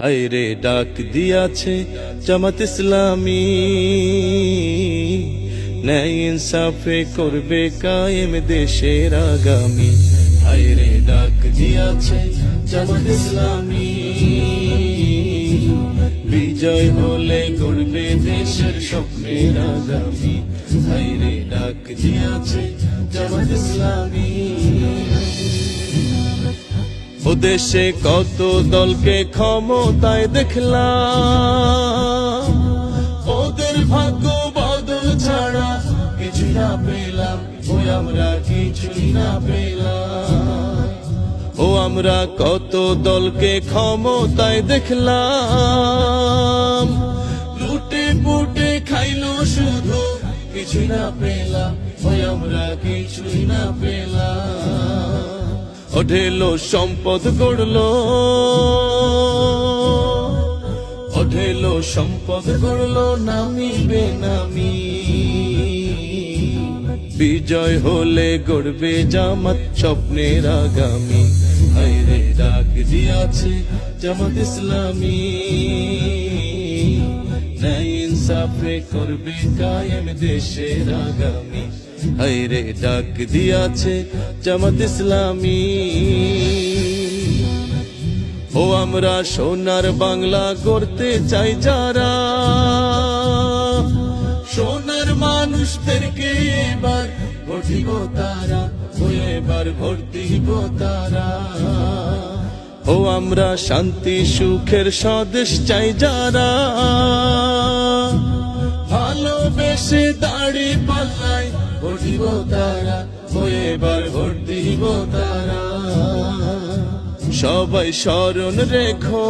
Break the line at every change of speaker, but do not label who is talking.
হায়রে ডাক দিয়াছে জামাত ইসলামী। ন্যায় ইনসাফে করবে কায়েম দেশের আগামী। হায়রে ডাক দিয়াছে জামাত ইসলামী। বিজয় হলে করবে দেশের স্বপ্নের আগামী। হায়রে ডাক দিয়াছে জামাত ইসলামী। ও দেশে কত দলকে ক্ষমতায় দেখলাম। ওদের ভাগ্য বদল ছাড়া কিছু না পেলাম। ওই আমরা কিছুই না পেলাম। ও আমরা কত দলকে ক্ষমতায় দেখলাম। লুটে পুটে খাইলো শুধু কিছুই না পেলাম। ওই আমরা কিছুই না পেলাম। ওঢেলো সম্পদ গড়ল। ওঢেলো সম্পদ গড়লো নামি। বেনামি বিজয় হলে গড়বে জামাত স্বপ্নের আগামী। হায়রে ডাক দিয়াছে জামাত ইসলামী। ন্যায় ইনসাফে করবে কায়েম দেশের আগামী। হায়রে ডাক দিয়াছে জামাত ইসলামী। ও আমরা সোনার বাংলা করতে চাই যারা। সোনার মানুষদেরকে এবার ভোট তারা এবার ভোট তারা। ও আমরা শান্তি, সুখের স্বদেশ চাই যারা। সে দাড়ি পাল্লাই ভোট তারা এবার ভোট দিব তারা। সবাই স্মরণ রেখো।